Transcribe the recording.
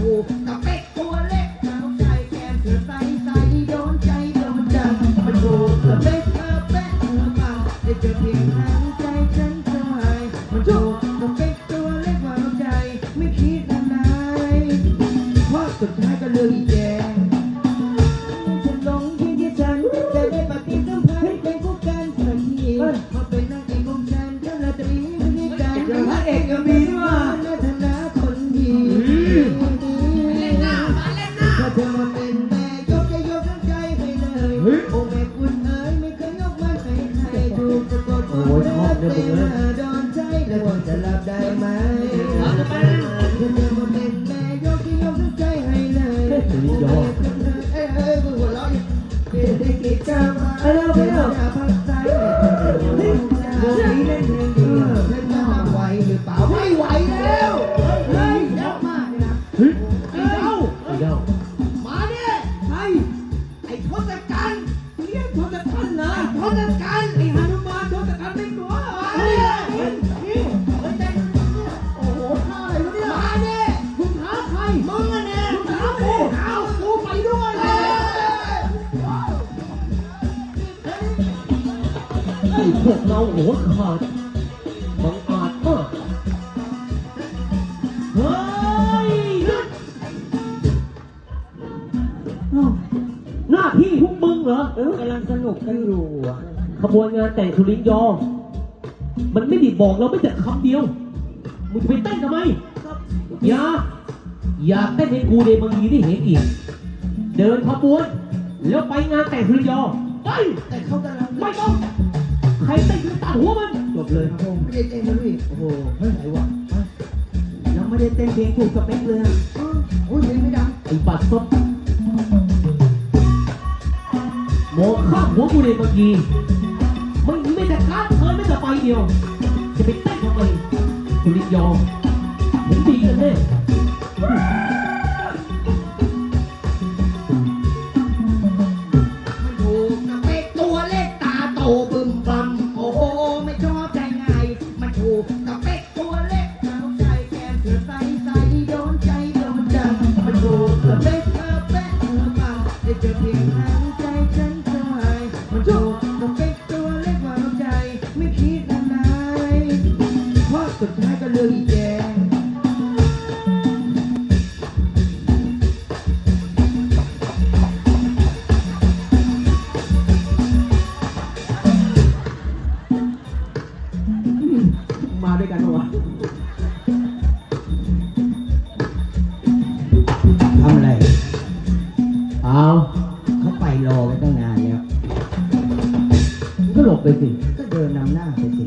ถูกตะเป๊กตัวเล็กสาวใจแก้มเธอใสใสโดนใจโดนจังมันถูกตะเป๊กเธอเป๊ะเธอปังได้เจอเพียงนั้น แม่ยกจะยกทั้งใจไปเลยโอ้แม่คุณเอ๋ยไม่เคยยกมันให้ใครถูกสะกดความรักเป็นมาโดนใจแล้วจะรับได้ไหมถ้าเธอมาเป็นแม่ยกจะยกทั้งใจให้เลยโอ้แม่คุณเอ๋ยเอ้ยเอ้ยหัวเราะอยู่เด็กกิจกรรมอะไรไม่เอาพักใจเฮ้ยโมนี้เล่นเพลงดีเล่นมาไหวหรือเปล่าไม่ไหวแล้วเฮ้ยเยอะมากเลยนะ ฐ์นะทศกัณฐ์ไอ้หนุมานทศกัณฐ์ไม่กลัวมาเนี่ยนี่นี่เฮ้ยแต่โอ้โหท่าอะไรวะเนี่ยมาเนี่ยมึงหาใครมึงอะเนี่ยมึงหากูเอากูไปด้วยเลยไอ้พวกเราหัวขาดบังอาจมากเฮ้ย ที่พวกมึงเหรอ เออกำลังสนุกกันอยู่อะขบวนงานแต่งสุรินทร์ยอ มันไม่ได้บอกเราไม่แต่คำเดียว มึงจะไปเต้นทำไมอย่า อย่าเต้นให้กูในบางทีได้เห็นอีก เดินขบวน แล้วไปงานแต่งสุรินทร์ยอไปแต่เขากำลังไม่ต้อง ใครเต้นคือตัดหัวมัน จบเลยครับผมไม่ได้เต้นนะพี่โอ้โหไม่ไหวว่ะยังไม่ได้เต้นเพลงถูกสเปคเลยอะโอ้ยเพลงไม่ดัง ไอ้บัตรซบ หัวกูเลยเมื่อกี้ไม่ไม่แต่การดเธอไม่แต่ใบเดียว จะไปเต้นทำไมสุรินทร์ยอมผมดีกันแน่มันถูกสเปคตัวเล็กตาโตบึมบัมโอ้โหไม่ชอบใจไงมันถูกสเปคตัวเล็กสาใจแก้มเธอใสใสโดนใจโดนจังมันถูกสเปคเธอเป๊ะเธอปังได้เจอเพียงนั้นใจฉัน สุดท้ายก็เลือกอีแจงมาด้วยกันเหรอวะทำอะไร เอาเขาไปรอไว้ตั้งนานแล้วมึงก็หลบไปสิ ก็เดินนำหน้าไปสิ